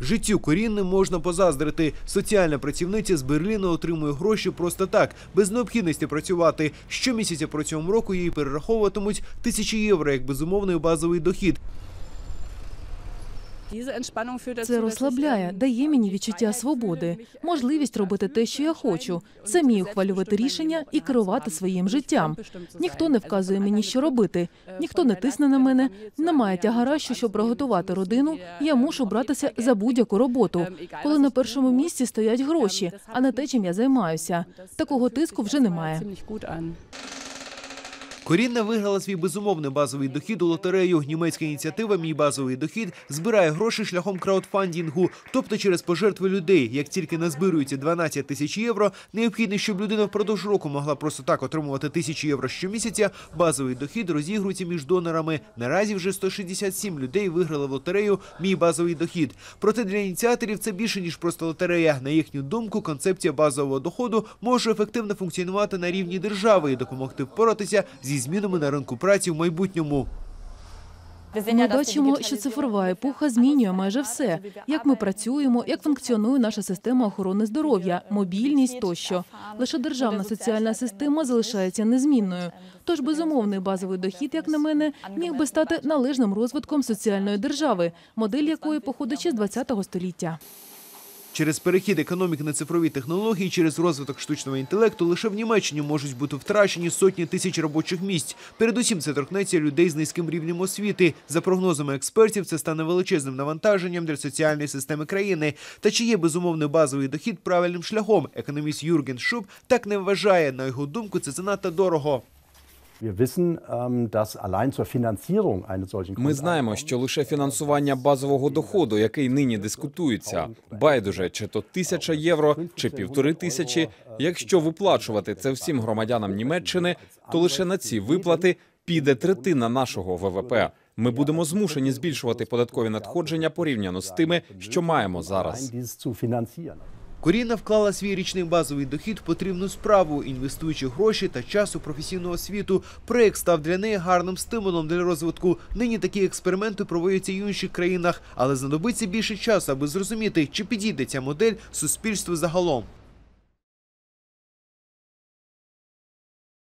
Життю корінним можна позаздрити. Соціальна працівниця з Берліна отримує гроші просто так, без необхідності працювати. Щомісяця протягом року їй перераховуватимуть тисячі євро як безумовний базовий дохід. Це розслабляє, дає мені відчуття свободи, можливість робити те, що я хочу, самі ухвалювати рішення і керувати своїм життям. Ніхто не вказує мені, що робити, ніхто не тисне на мене. Немає тягара, що щоб приготувати родину, я мушу братися за будь-яку роботу. Коли на першому місці стоять гроші, а не те, чим я займаюся. Такого тиску вже немає. Корінна виграла свій безумовний базовий дохід у лотерею. Німецька ініціатива Мій базовий дохід збирає гроші шляхом краудфандінгу, тобто через пожертви людей. Як тільки назбирується 12 тисяч євро, необхідно, щоб людина впродовж року могла просто так отримувати тисячі євро щомісяця. Базовий дохід розігрується між донорами. Наразі вже 167 людей виграли в лотерею Мій базовий дохід. Проте для ініціаторів це більше ніж просто лотерея. На їхню думку, концепція базового доходу може ефективно функціонувати на рівні держави і допомогти впоратися зі змінами на ринку праці в майбутньому. Ми бачимо, що цифрова епоха змінює майже все: як ми працюємо, як функціонує наша система охорони здоров'я, мобільність тощо. Лише державна соціальна система залишається незмінною. Тож безумовний базовий дохід, як на мене, міг би стати належним розвитком соціальної держави, модель якої походить ще з ХХ століття. Через перехід економіки на цифрові технології, через розвиток штучного інтелекту лише в Німеччині можуть бути втрачені сотні тисяч робочих місць. Передусім, це торкнеться людей з низьким рівнем освіти. За прогнозами експертів, це стане величезним навантаженням для соціальної системи країни. Та чи є безумовний базовий дохід правильним шляхом? Економіст Юрген Шуб так не вважає. На його думку, це занадто дорого. Ми знаємо, що лише фінансування базового доходу, який нині дискутується, байдуже чи то тисяча євро, чи півтори тисячі. Якщо виплачувати це всім громадянам Німеччини, то лише на ці виплати піде третина нашого ВВП. Ми будемо змушені збільшувати податкові надходження порівняно з тими, що маємо зараз. Коріна вклала свій річний базовий дохід в потрібну справу, інвестуючи гроші та час у професійну освіту. Проєкт став для неї гарним стимулом для розвитку. Нині такі експерименти проводяться й в інших країнах, але знадобиться більше часу, аби зрозуміти, чи підійде ця модель суспільству загалом.